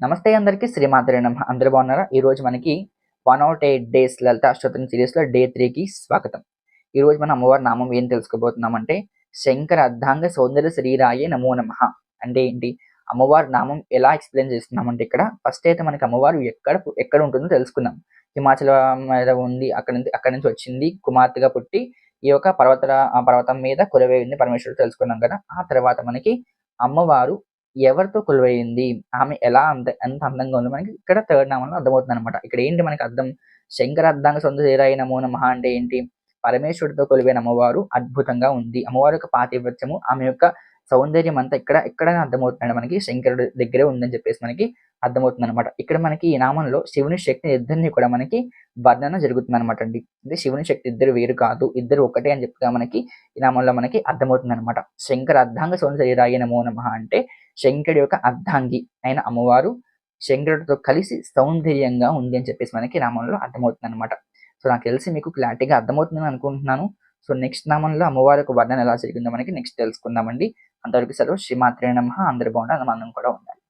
నమస్తే అందరికీ శ్రీమాతరే నమ. అందరూ బాగున్నారా? ఈ రోజు మనకి one out eight days Lalitha అష్టోత్తరం సిరీస్లో డే త్రీకి స్వాగతం. ఈ రోజు మన అమ్మవారి నామం ఏం తెలుసుకోబోతున్నామంటే శంకర అర్ధాంగ సౌందర్య శ్రీరాయే నమో నమ. అంటే ఏంటి? అమ్మవారి నామం ఎలా ఎక్స్ప్లెయిన్ చేస్తున్నామంటే ఇక్కడ ఫస్ట్ అయితే మనకి అమ్మవారు ఎక్కడ ఎక్కడ ఉంటుందో తెలుసుకుందాం. హిమాచల మీద ఉంది అక్కడ నుంచి అక్కడ నుంచి వచ్చింది కుమార్తెగా పుట్టి ఈ యొక్క పర్వత ఆ పర్వతం మీద కొలువైంది పరమేశ్వరుడు తెలుసుకున్నాం కదా. ఆ తర్వాత మనకి అమ్మవారు ఎవరితో కొలువైంది? ఆమె ఎలా అంత ఎంత అందంగా ఉందో? మనకి ఇక్కడ థర్డ్ నామంలో అర్థమవుతుంది అనమాట ఇక్కడ ఏంటి మనకి అర్థం? శంకర అర్ధాంగ సొంత శరీరాయ నమో నమః అంటే ఏంటి? పరమేశ్వరుడితో కొలివైన అమ్మవారు అద్భుతంగా ఉంది. అమ్మవారి యొక్క పాతివ్రత్యము ఆమె యొక్క సౌందర్యం అంతా ఇక్కడ ఎక్కడ అర్థమవుతుందండి మనకి. శంకరుడు దగ్గరే ఉందని చెప్పేసి మనకి అర్థమవుతుంది అనమాట ఇక్కడ మనకి ఈ నామంలో శివుని శక్తి ఇద్దరిని కూడా మనకి వర్ణన జరుగుతుంది అనమాట అండి. అంటే శివుని శక్తి ఇద్దరు వేరు కాదు ఇద్దరు ఒకటే అని చెప్తే మనకి ఈ నామంలో మనకి అర్థమవుతుంది అనమాట శంకర అర్ధాంగ సౌందర్య శరీరాయ నమో నమః అంటే శంకరుడి యొక్క అర్ధాంగి అయిన అమ్మవారు శంకరుడితో కలిసి సౌందర్యంగా ఉంది అని చెప్పేసి మనకి నామంలో అర్థమవుతుంది అనమాట సో నాకు తెలిసి మీకు క్లారిటీగా అర్థమవుతుందని అనుకుంటున్నాను. సో నెక్స్ట్ నామంలో అమ్మవారి యొక్క వర్ణన ఎలా జరిగిందో మనకి నెక్స్ట్ తెలుసుకుందామండి. అంతవరకు సెలవు. శ్రీమాత్రే నమ. అందరి బాగుండాలి మనం కూడా ఉండాలి.